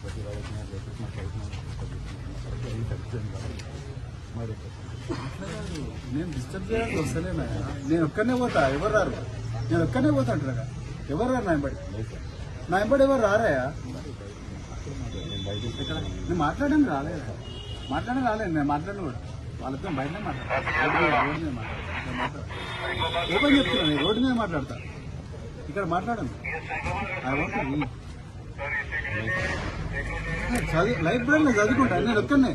ప్రతి వాళ్ళకి అవుతున్నాను మరి నేను డిస్టర్బ్ చేయడానికి వస్తలేనా నేను ఒక్కనే పోతా ఎవరు రారు? నేను ఒక్కనే పోతా అంటారా ఎవరు రారు నాయబడి నాయబడి నా ఎవరు రారాయా నేను బయట నేను మాట్లాడడం రాలేదు. మాట్లాడడం రాలేదు నేను మాట్లాడను కూడా. వాళ్ళతో బయటనే మాట్లాడతాను ఓపెన్ చెప్తున్నా నేను రోడ్డు మీద మాట్లాడతా. ఇక్కడ మాట్లాడండి ఐ వాంట్ చదివి లైబ్రరీలో చదువుకుంటా నేను ఒక్కనే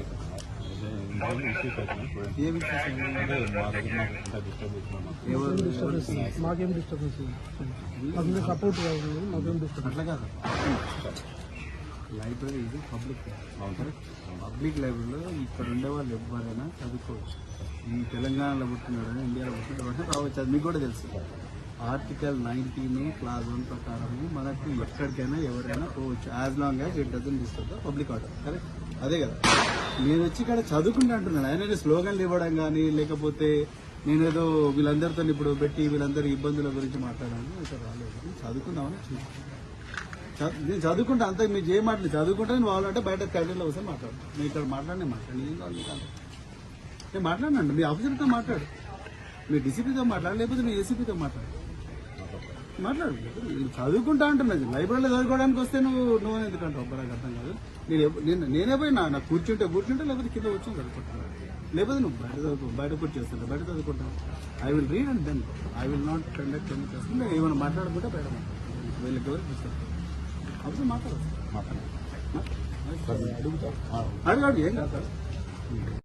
మాకు డిస్టర్బెన్స్ మాకు సపోర్ట్ కాదు మాకేం డిస్టర్బెన్స్ అట్లా కాదు. లైబ్రరీ ఇది పబ్లిక్ పబ్లిక్ లైబ్రరీలో ఇక్కడ ఉండే వాళ్ళు ఎవరైనా చదువుకోవచ్చు. ఈ తెలంగాణలో పుట్టినాడు ఇండియాలో పుట్టినాడు రావచ్చు. అది మీకు కూడా తెలుసు. ఆర్టికల్ నైన్టీన్ క్లాస్ వన్ ప్రకారం మనకు ఎక్కడికైనా ఎవరైనా పోవచ్చు. As long as it doesn't disturb public order correct అదే కదా. నేను వచ్చి ఇక్కడ చదువుకుంటా అంటున్నాను. ఆయన స్లోగన్లు ఇవ్వడం కానీ లేకపోతే నేనేదో వీళ్ళందరితో ఇప్పుడు పెట్టి వీళ్ళందరి ఇబ్బందుల గురించి మాట్లాడాను ఇక్కడ రాలేదు. చదువుకుందామని చూసి నేను చదువుకుంటా. అంత మీరు ఏం మాట్లాడి చదువుకుంటే నేను వాళ్ళంటే బయట క్యాడర్లో వస్తే మాట్లాడు నేను ఇక్కడ మాట్లాడినే మాట్లాడి నేను మాట్లాడినండి మీ ఆఫీసర్తో మాట్లాడు. మీ డీసీపీతో మాట్లాడు లేకపోతే మీ ఏసీపీతో మాట్లాడు. మాట్లాడు. నేను చదువుకుంటా అంటున్నది లైబ్రరీలో చదువుకోవడానికి వస్తే నువ్వు నువ్వు ఎందుకంటే ఒక్కడానికి అర్థం కాదు. నేను నేను నేనే పోయినా నాకు కూర్చుంటే కూర్చుంటే లేకపోతే కింద కూర్చొని చదువుకుంటాను లేకపోతే నువ్వు బయట చదువుకో బయట కూర్చొస్తుంటా బయట చదువుకుంటావు I will read and then I will not conduct any class నేను ఏమైనా మాట్లాడుకుంటే బయట మాట్లాడతాను వీళ్ళకి ఎవరు డిస్టర్బ్ అవసరం మాట్లాడదు మాట్లాడండి అడుగుతా. అడగాడు ఏం కాదు.